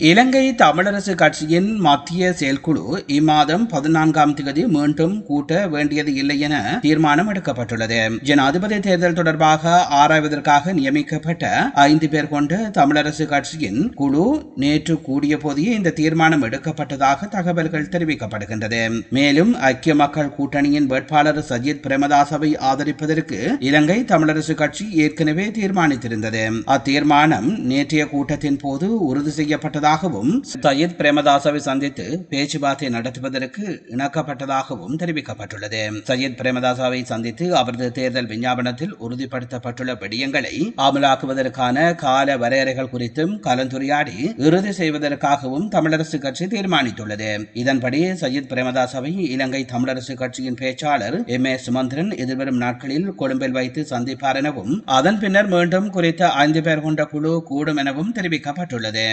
இலங்கை தமிழரசு கட்சியின் மத்திய செயற்குழு இம்மாதம் பதினான்காம் தேதி மீண்டும் கூட்ட வேண்டியது இல்லை என தீர்மானம் எடுக்கப்பட்டுள்ளது. ஜனாதிபதி தேர்தல் தொடர்பாக ஆராய்வதற்காக நியமிக்கப்பட்ட ஐந்து பேர் கொண்ட தமிழரசு கட்சியின் குழு நேற்று கூடிய போதே இந்த தீர்மானம் எடுக்கப்பட்டதாக தகவல்கள் தெரிவிக்கப்படுகின்றது. மேலும் ஐக்கிய மக்கள் கூட்டணியின் வேட்பாளர் சஜித் பிரேமதாசவை ஆதரிப்பதற்கு இலங்கை தமிழரசு கட்சி ஏற்கனவே தீர்மானித்திருந்தது. அத்தீர்மானம் நேற்றைய கூட்டத்தின் போது உறுதி செய்யப்பட்டதாகவும் சையத் பிரேமதாசவை சந்தித்து பேச்சுவார்த்தை நடத்துவதற்கு இணக்கப்பட்டதாகவும் தெரிவிக்கப்பட்டுள்ளது. சையத் பிரேமதாசாவை சந்தித்து அவரது தேர்தல் விஞ்ஞாபனத்தில் உறுதிப்படுத்தப்பட்டுள்ள விடயங்களை அமலாக்குவதற்கான கால வரையறைகள் குறித்தும் கலந்துரையாடி இறுதி செய்வதற்காகவும் தமிழரசு கட்சி தீர்மானித்துள்ளது. இதன்படி சையத் பிரேமதாசாவை இலங்கை தமிழரசு கட்சியின் பேச்சாளர் எம். ஏ சுமந்திரன் எதிர்வரும் நாட்களில் கொழும்பில் வைத்து சந்திப்பார் எனவும் அதன் பின்னர் மீண்டும் குறித்த ஐந்து பேர் கொண்ட குழு கூடும் எனவும் தெரிவிக்கப்பட்டுள்ளது.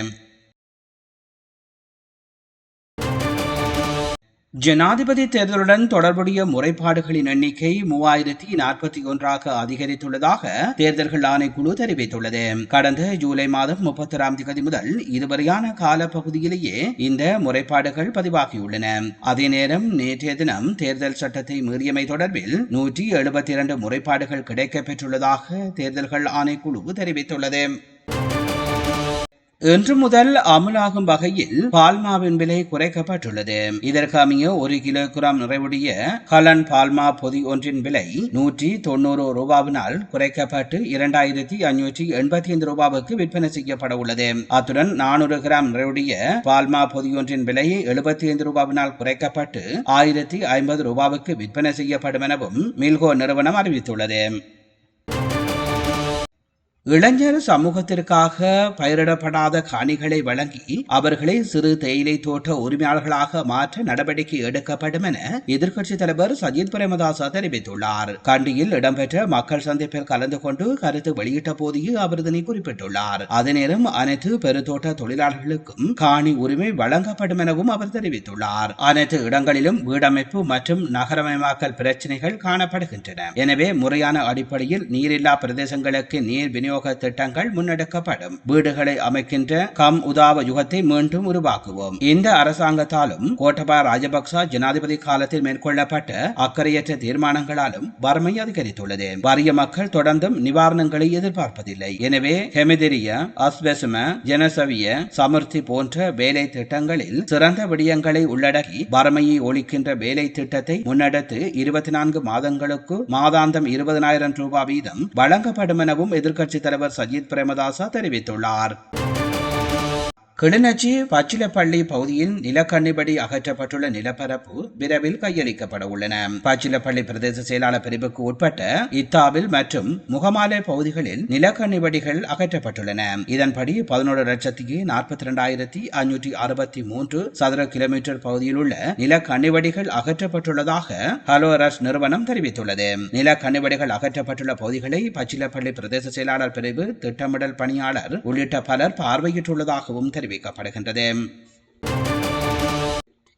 ஜனாதிபதி தேர்தலுடன் தொடர்புடைய முறைப்பாடுகளின் எண்ணிக்கை மூவாயிரத்தி நாற்பத்தி ஒன்றாக அதிகரித்துள்ளதாக தேர்தல்கள் ஆணைக்குழு தெரிவித்துள்ளது. கடந்த ஜூலை மாதம் முப்பத்தொராம் தேதி முதல் இதுவரையான காலப்பகுதியிலேயே இந்த முறைப்பாடுகள் பதிவாகியுள்ளன. அதே நேரம் நேற்றைய தினம் தேர்தல் சட்டத்தை மீறியமை தொடர்பில் நூற்றி எழுபத்தி இரண்டு முறைப்பாடுகள் கிடைக்கப்பெற்றுள்ளதாக தேர்தல்கள் ஆணைக்குழு தெரிவித்துள்ளது. இன்று முதல் அமலாகும் வகையில் பால்மாவின் விலை குறைக்கப்பட்டுள்ளது. இதற்கமைய ஒரு கிலோ கிராம் நிறைவுடைய கலன் பால்மா பொதி ஒன்றின் விலை நூற்றி தொண்ணூறு ரூபாவினால் குறைக்கப்பட்டு இரண்டாயிரத்தி ஐநூற்றி எண்பத்தி ஐந்து ரூபாவுக்கு விற்பனை செய்யப்பட உள்ளது. அத்துடன் நானூறு கிராம் நிறைவுடைய பால்மா பொதி ஒன்றின் விலை எழுபத்தி ஐந்து ரூபாவினால் குறைக்கப்பட்டு ஆயிரத்தி ஐம்பது ரூபாவுக்கு விற்பனை செய்யப்படும் எனவும் மில்கோ நிறுவனம் அறிவித்துள்ளது. இளைஞர் சமூகத்திற்காக பயிரிடப்படாத காணிகளை வழங்கி அவர்களை சிறு தேயிலை தோட்ட உரிமையாளர்களாக மாற்ற நடவடிக்கை எடுக்கப்படும் என எதிர்க்கட்சித் தலைவர் சஜித் பிரேமதாசா தெரிவித்துள்ளார். கண்டியில் இடம்பெற்ற மக்கள் சந்திப்பில் கலந்து கொண்டு கருத்து வெளியிட்ட போதே அவர் இதனை குறிப்பிட்டுள்ளார். அதே நேரம் அனைத்து பெருத்தோட்ட தொழிலாளர்களுக்கும் காணி உரிமை வழங்கப்படும் எனவும் அவர் தெரிவித்துள்ளார். அனைத்து இடங்களிலும் வீடமைப்பு மற்றும் நகரமயமாக்கல் பிரச்சினைகள் காணப்படுகின்றன. எனவே முறையான அடிப்படையில் நீரில்லா பிரதேசங்களுக்கு நீர் விநியோக விநியோக திட்டங்கள் முன்னெடுக்கப்படும். வீடுகளை அமைக்கின்ற கம் உதாவ யுகத்தை மீண்டும் உருவாக்குவோம். இந்த அரசாங்கத்தாலும் கோட்டபா ராஜபக்ச ஜனாதிபதி காலத்தில் மேற்கொள்ளப்பட்ட அக்கறையற்ற தீர்மானங்களாலும் வறுமை அதிகரித்துள்ளது. வறிய மக்கள் தொடர்ந்தும் நிவாரணங்களை எதிர்பார்ப்பதில்லை. எனவே ஹெமிதிரிய அஸ்வெசும ஜனசவிய சமுர்த்தி போன்ற வேலை திட்டங்களில் சிறந்த விடயங்களை உள்ளடக்கி வறுமையை ஒழிக்கின்ற வேலை திட்டத்தை முன்னெடுத்து இருபத்தி நான்கு மாதங்களுக்கு மாதாந்தம் இருபதனாயிரம் ரூபாய் வீதம் வழங்கப்படும் எனவும் எதிர்க்கட்சி தலைவர் சஜித் பிரேமதாசா தெரிவித்துள்ளார். கிளிநொச்சி பச்சிலப்பள்ளி பகுதியில் நிலக்கண்ணிபடி அகற்றப்பட்டுள்ள நிலப்பரப்பு விரைவில் கையளிக்கப்பட உள்ளன. பச்சிலப்பள்ளி பிரதேச செயலாளர் பிரிவுக்கு உட்பட்ட இத்தாவில் மற்றும் முகமாலை பகுதிகளில் நிலக்கண்ணிபடிகள் அகற்றப்பட்டுள்ளன. இதன்படி பதினோரு லட்சத்தி நாற்பத்தி இரண்டாயிரத்தி ஐநூற்றி அறுபத்தி மூன்று சதுர கிலோமீட்டர் பகுதியில் உள்ள நிலக்கண்ணிபடிகள் அகற்றப்பட்டுள்ளதாக ஹலோரஸ் நிறுவனம் தெரிவித்துள்ளது. நிலக்கண்ணிபடிகள் அகற்றப்பட்டுள்ள பகுதிகளை பச்சிலப்பள்ளி பிரதேச செயலாளர் பிரிவு திட்டமிடல் பணியாளர் உள்ளிட்ட பலர் பார்வையிட்டுள்ளதாகவும் தெரிவித்துள்ளது. தெரிவிக்கப்படுகின்றது.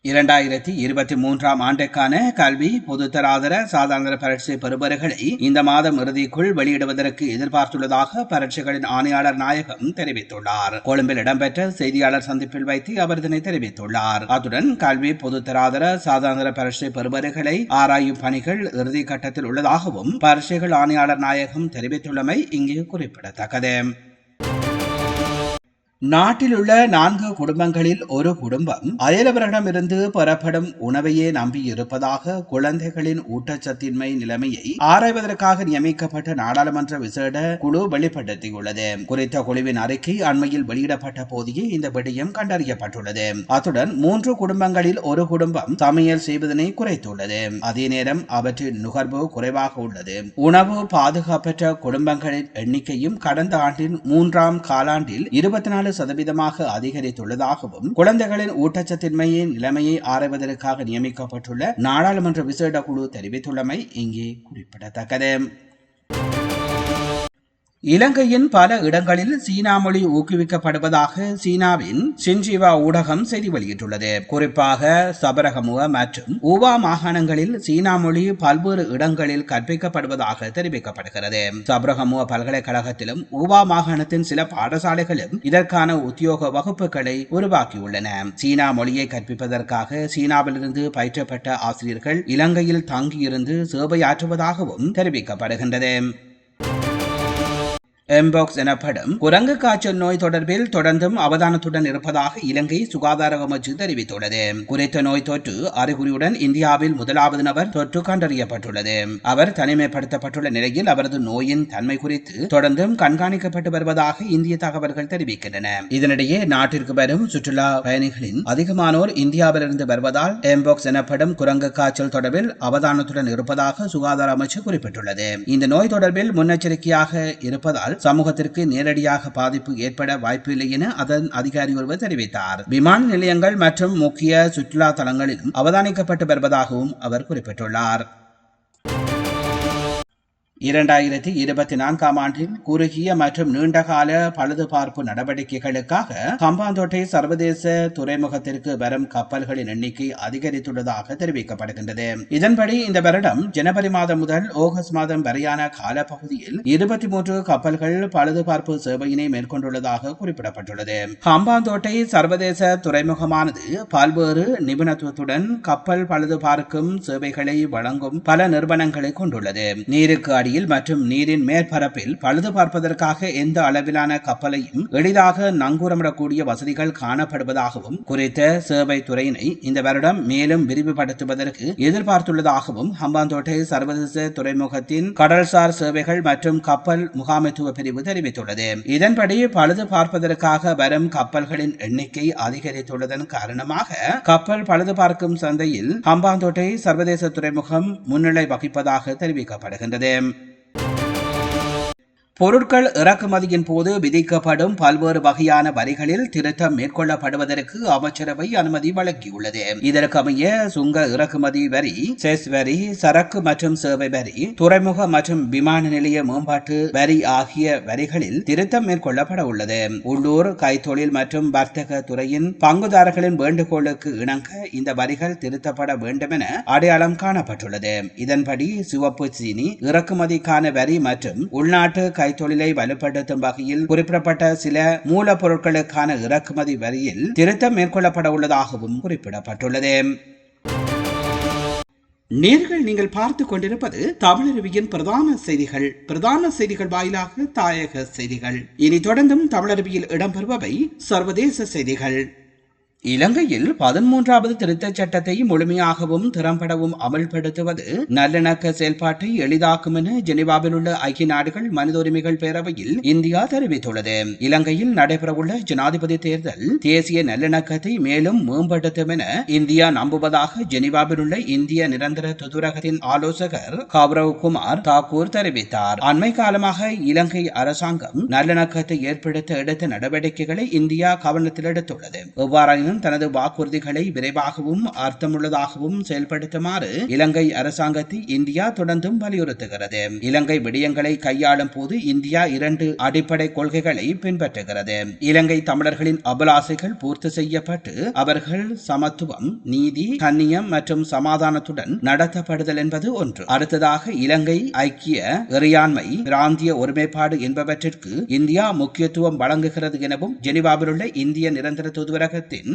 இரண்டாயிரத்தி இருபத்தி மூன்றாம் ஆண்டுக்கான கல்வி பொதுத்தராதர சாதாரண பரீட்சை பெறுபவர்களை இந்த மாதம் இறுதிக்குள் வெளியிடுவதற்கு எதிர்பார்த்துள்ளதாக பரீட்சைகளின் ஆணையாளர் நாயகம் தெரிவித்துள்ளார். கொழும்பில் இடம்பெற்ற செய்தியாளர் சந்திப்பில் வைத்து அவர் இதனை தெரிவித்துள்ளார். அத்துடன் கல்வி பொதுத்தராதர சாதாரண பரீட்சை பெறுபவர்களை ஆராயும் பணிகள் இறுதி கட்டத்தில் உள்ளதாகவும் பரீட்சைகள் ஆணையாளர் நாயகம் தெரிவித்துள்ளமை இங்கு குறிப்பிடத்தக்கது. நாட்டில் உள்ள நான்கு குடும்பங்களில் ஒரு குடும்பம் அயலவர்களிடமிருந்து பெறப்படும் உணவையே நம்பி இருப்பதாக குழந்தைகளின் ஊட்டச்சத்தின்மை நிலைமையை ஆராய்வதற்காக நியமிக்கப்பட்ட நாடாளுமன்ற விசேட குழு வெளிப்படுத்தியுள்ளது. குறித்த குழுவின் அறிக்கை அண்மையில் வெளியிடப்பட்ட போதே இந்த விடயம் கண்டறியப்பட்டுள்ளது. அத்துடன் மூன்று குடும்பங்களில் ஒரு குடும்பம் சமையல் செய்வதனை குறைத்துள்ளது. அதே நேரம் அவற்றின் நுகர்வு குறைவாக உள்ளது. உணவு பாதுகாப்பற்ற குடும்பங்களின் எண்ணிக்கையும் கடந்த ஆண்டின் மூன்றாம் காலாண்டில் இருபத்தி நாலு சதவீதமாக அதிகரித்துள்ளதாகவும் குழந்தைகளின் ஊட்டச்சத்தின்மையின் நிலைமையை ஆராய்வதற்காக நியமிக்கப்பட்டுள்ள நாடாளுமன்ற விசேட குழு தெரிவித்துள்ளமை இங்கே குறிப்பிடத்தக்கது. இலங்கையின் பல இடங்களில் சீனா மொழி ஊக்குவிக்கப்படுவதாக சீனாவின் சின்ஜிவா ஊடகம் செய்தி வெளியிட்டுள்ளது. குறிப்பாக சபரகமுவ மற்றும் ஊவா மாகாணங்களில் சீனா மொழி பல்வேறு இடங்களில் கற்பிக்கப்படுவதாக தெரிவிக்கப்படுகிறது. சபரகமுவ பல்கலைக்கழகத்திலும் ஊவா மாகாணத்தின் சில பாடசாலைகளும் இதற்கான உத்தியோக வகுப்புகளை உருவாக்கியுள்ளன. சீனா மொழியை கற்பிப்பதற்காக சீனாவிலிருந்து பயிற்றப்பட்ட ஆசிரியர்கள் இலங்கையில் தங்கியிருந்து சேவையாற்றுவதாகவும் தெரிவிக்கப்படுகின்றது. எம்பாக்ஸ் எனப்படும் குரங்கு காய்ச்சல் நோய் தொடர்பில் தொடர்ந்தும் அவதானத்துடன் இருப்பதாக இலங்கை சுகாதார அமைச்சு தெரிவித்துள்ளது. குறித்த நோய் தொற்று அறிகுறியுடன் இந்தியாவில் முதலாவது நபர் தொற்று கண்டறியப்பட்டுள்ளது. அவர் தனிமைப்படுத்தப்பட்டுள்ள நிலையில் அவரது நோயின் தன்மை குறித்து தொடர்ந்தும் கண்காணிக்கப்பட்டு வருவதாக இந்திய தகவல்கள் தெரிவிக்கின்றன. இதனிடையே நாட்டிற்கு வரும் சுற்றுலா பயணிகளின் அதிகமானோர் இந்தியாவிலிருந்து வருவதால் எம்பாக்ஸ் எனப்படும் குரங்கு காய்ச்சல் தொடர்பில் அவதானத்துடன் இருப்பதாக சுகாதார அமைச்சு குறிப்பிட்டுள்ளது. இந்த நோய் தொடர்பில் முன்னெச்சரிக்கையாக இருப்பதால் சமூகத்திற்கு நேரடியாக பாதிப்பு ஏற்பட வாய்ப்பில்லை என அதன் அதிகாரி ஒருவர் தெரிவித்தார். விமான நிலையங்கள் மற்றும் முக்கிய சுற்றுலா தலங்களிலும் அவதானிக்கப்பட்டு வருவதாகவும் அவர் குறிப்பிட்டுள்ளார். இரண்டாயிரத்தி இருபத்தி நான்காம் ஆண்டில் குறுகிய மற்றும் நீண்டகால பழுதுபார்ப்பு நடவடிக்கைகளுக்காக கம்பாந்தோட்டை சர்வதேச துறைமுகத்திற்கு வரும் கப்பல்களின் எண்ணிக்கை அதிகரித்துள்ளதாக தெரிவிக்கப்படுகின்றது. இதன்படி இந்த வருடம் ஜனவரி மாதம் முதல் ஆகஸ்ட் மாதம் வரையான காலப்பகுதியில் இருபத்தி மூன்று கப்பல்கள் பழுதுபார்ப்பு சேவையினை மேற்கொண்டுள்ளதாக குறிப்பிடப்பட்டுள்ளது. கம்பாந்தோட்டை சர்வதேச துறைமுகமானது பல்வேறு நிபுணத்துவத்துடன் கப்பல் பழுதுபார்க்கும் சேவைகளை வழங்கும் பல நிறுவனங்களை கொண்டுள்ளது. நீருக்கு அடியில் மற்றும் நீரின் மேற்பரப்பில் பழுது பார்ப்பதற்காக எந்த அளவிலான கப்பலையும் எளிதாக நங்கூரமிடக்கூடிய வசதிகள் காணப்படுவதாகவும் குறித்த சேவை துறையினை இந்த வருடம் மேலும் விரிவுபடுத்துவதற்கு எதிர்பார்த்துள்ளதாகவும் ஹம்பாந்தோட்டை சர்வதேச துறைமுகத்தின் கடல்சார் சேவைகள் மற்றும் கப்பல் முகாமைத்துவ பிரிவு தெரிவித்துள்ளது. இதன்படி பழுது பார்ப்பதற்காக வரும் கப்பல்களின் எண்ணிக்கை அதிகரித்துள்ளதன் காரணமாக கப்பல் பழுது பார்க்கும் சந்தையில் ஹம்பாந்தோட்டை சர்வதேச துறைமுகம் முன்னிலை வகிப்பதாக தெரிவிக்கப்படுகின்றது. பொருட்கள் இறக்குமதியின் போது விதிக்கப்படும் பல்வேறு வகையான வரிகளில் திருத்தம் மேற்கொள்ளப்படுவதற்கு அமைச்சரவை அனுமதி வழங்கியுள்ளது. இதற்கமைய சுங்க இறக்குமதி வரி செஸ் வரி சரக்கு மற்றும் சேவை வரி துறைமுக மற்றும் விமான நிலைய மேம்பாட்டு வரி ஆகிய வரிகளில் திருத்தம் மேற்கொள்ளப்பட உள்ளது. உள்ளூர் கைத்தொழில் மற்றும் வர்த்தக துறையின் பங்குதாரர்களின் வேண்டுகோளுக்கு இணங்க இந்த வரிகள் திருத்தப்பட வேண்டும் என அடையாளம் காணப்பட்டுள்ளது. இதன்படி சிவப்பு சீனி இறக்குமதிக்கான வரி மற்றும் உள்நாட்டு கைத்தொழிலை வலுப்படுத்தும் வகையில் குறிப்பிடப்பட்ட சில மூலப்பொருட்களுக்கான இறக்குமதி வரியில் திருத்தம் மேற்கொள்ளப்பட உள்ளதாகவும் குறிப்பிடப்பட்டுள்ளது. நேர்கள் நீங்கள் பார்த்து கொண்டிருப்பது தமிழருவியின் பிரதான செய்திகள். பிரதான செய்திகள் வாயிலாக தாயக செய்திகள். இனி தொடர்ந்தும் தமிழருவியில் இடம்பெறுபவை சர்வதேச செய்திகள். இலங்கையில் பதிமூன்றாவது திருத்தச் சட்டத்தை முழுமையாகவும் திறம்படவும் அமல்படுத்துவது நல்லிணக்க செயல்பாட்டை எளிதாக்கும் என ஜெனிவாவில் உள்ள ஐக்கிய நாடுகள் மனித உரிமைகள் பேரவையில் இந்தியா தெரிவித்துள்ளது. இலங்கையில் நடைபெறவுள்ள ஜனாதிபதி தேர்தல் தேசிய நல்லிணக்கத்தை மேலும் மேம்படுத்தும் என இந்தியா நம்புவதாக ஜெனிவாவில் உள்ள இந்திய நிரந்தர துதுரகத்தின் ஆலோசகர் கௌரவ் குமார் தாக்கூர் தெரிவித்தார். அண்மை காலமாக இலங்கை அரசாங்கம் நல்லிணக்கத்தை ஏற்படுத்த எடுத்த நடவடிக்கைகளை இந்தியா கவனத்தில் எடுத்துள்ளது. எவ்வாறாயினும் தனது வாக்குறுதிகளை விரைவாகவும் அர்த்தமுள்ளதாகவும் செயல்படுத்துமாறு இலங்கை அரசாங்கத்தை இந்தியா தொடர்ந்தும் வலியுறுத்துகிறது. இலங்கை விடயங்களை கையாளும் போது இந்தியா இரண்டு அடிப்படை கொள்கைகளை பின்பற்றுகிறது. இலங்கை தமிழர்களின் அபிலாசைகள் பூர்த்தி செய்யப்பட்டு அவர்கள் சமத்துவம் நீதி கண்ணியம் மற்றும் சமாதானத்துடன் நடத்தப்படுதல் என்பது ஒன்று. அடுத்ததாக இலங்கை ஐக்கிய இறையாண்மை பிராந்திய ஒருமைப்பாடு என்பவற்றிற்கு இந்தியா முக்கியத்துவம் வழங்குகிறது எனவும் ஜெனிவாவில் உள்ள இந்திய நிரந்தர தூதுவரகத்தின்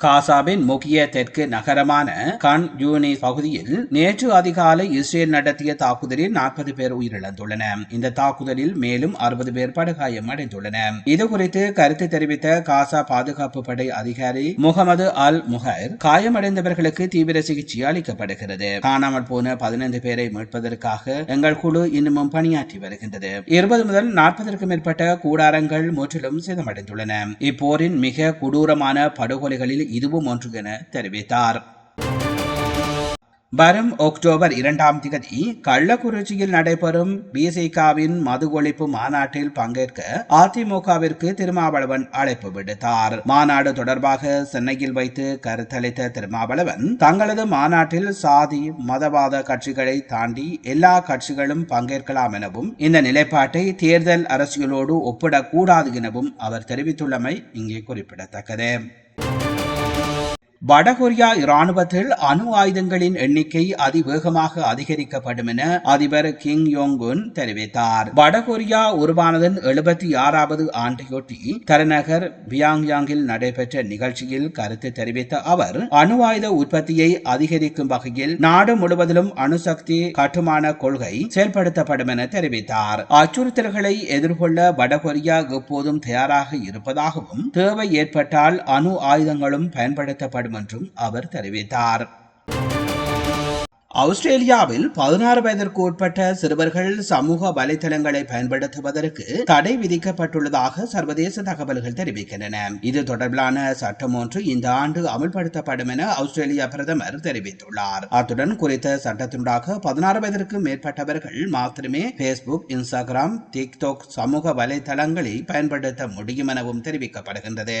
காசாவின் முக்கிய தெற்கு நகரமான கான் யூனிஸ் பகுதியில் நேற்று அதிகாலை இஸ்ரேல் நடத்திய தாக்குதலில் நாற்பது பேர் உயிரிழந்துள்ளனர் இந்த தாக்குதலில் மேலும் அறுபது பேர் படுகாயம் அடைந்துள்ளனர் இதுகுறித்து கருத்து தெரிவித்த காசா பாதுகாப்பு படை அதிகாரி முகமது அல் முஹர் காயமடைந்தவர்களுக்கு தீவிர சிகிச்சை அளிக்கப்படுகிறது. காணாமல் போன பதினைந்து பேரை மீட்பதற்காக எங்கள் குழு இன்னமும் பணியாற்றி வருகின்றது. இருபது முதல் நாற்பதற்கும் மேற்பட்ட கூடாரங்கள் முற்றிலும் சேதமடைந்துள்ளன. இப்போரின் மிக கொடூரமான படுகொலைகளில் இதுவும் ஒன்று என தெரிவித்தார். வரும் அக்டோபர் இரண்டாம் தேதி கள்ளக்குறிச்சியில் நடைபெறும் பிசிகாவின் மது ஒழிப்பு மாநாட்டில் பங்கேற்க அதிமுகவிற்கு திருமாவளவன் அழைப்பு விடுத்தார். மாநாடு தொடர்பாக சென்னையில் வைத்து கருத்தளித்த திருமாவளவன் தங்களது மாநாட்டில் சாதி மதவாத கட்சிகளை தாண்டி எல்லா கட்சிகளும் பங்கேற்கலாம் எனவும் இந்த நிலைப்பாட்டை தேர்தல் அரசியலோடு ஒப்பிடக்கூடாது எனவும் அவர் தெரிவித்துள்ளமை இங்கே குறிப்பிடத்தக்கது. வடகொரியா இராணுவத்தில் அணு ஆயுதங்களின் எண்ணிக்கை அதிவேகமாக அதிகரிக்கப்படும் என அதிபர் கிங் யோங் உன் தெரிவித்தார். வடகொரியா உருவானதன் எழுபத்தி ஆறாவது ஆண்டையொட்டி தலைநகர் பியாங்யாங்கில் நடைபெற்ற நிகழ்ச்சியில் கருத்து தெரிவித்த அவர் அணு ஆயுத உற்பத்தியை அதிகரிக்கும் வகையில் நாடு முழுவதிலும் அணுசக்தி கட்டுமான கொள்கை செயல்படுத்தப்படும் என தெரிவித்தார். அச்சுறுத்தல்களை எதிர்கொள்ள வடகொரியா எப்போதும் தயாராக இருப்பதாகவும் தேவை ஏற்பட்டால் அணு ஆயுதங்களும் பயன்படுத்தப்படும் என்றும் அவர் தெரிவித்தார். ஆஸ்திரேலியாவில் பதினாறு வயதிற்கு உட்பட்ட சிறுவர்கள் சமூக வலைதளங்களை பயன்படுத்துவதற்கு தடை விதிக்கப்பட்டுள்ளதாக சர்வதேச தகவல்கள் தெரிவிக்கின்றன. இது தொடர்பிலான சட்டம் ஒன்று இந்த ஆண்டு அமல்படுத்தப்படும் என ஆஸ்திரேலிய பிரதமர் தெரிவித்துள்ளார். அத்துடன் குறித்த சட்டத்தினூடாக பதினாறு வயதிற்கு மேற்பட்டவர்கள் மாத்திரமே பேஸ்புக் இன்ஸ்டாகிராம் டிக்டாக் சமூக வலைதளங்களை பயன்படுத்த முடியும் எனவும் தெரிவிக்கப்படுகின்றது.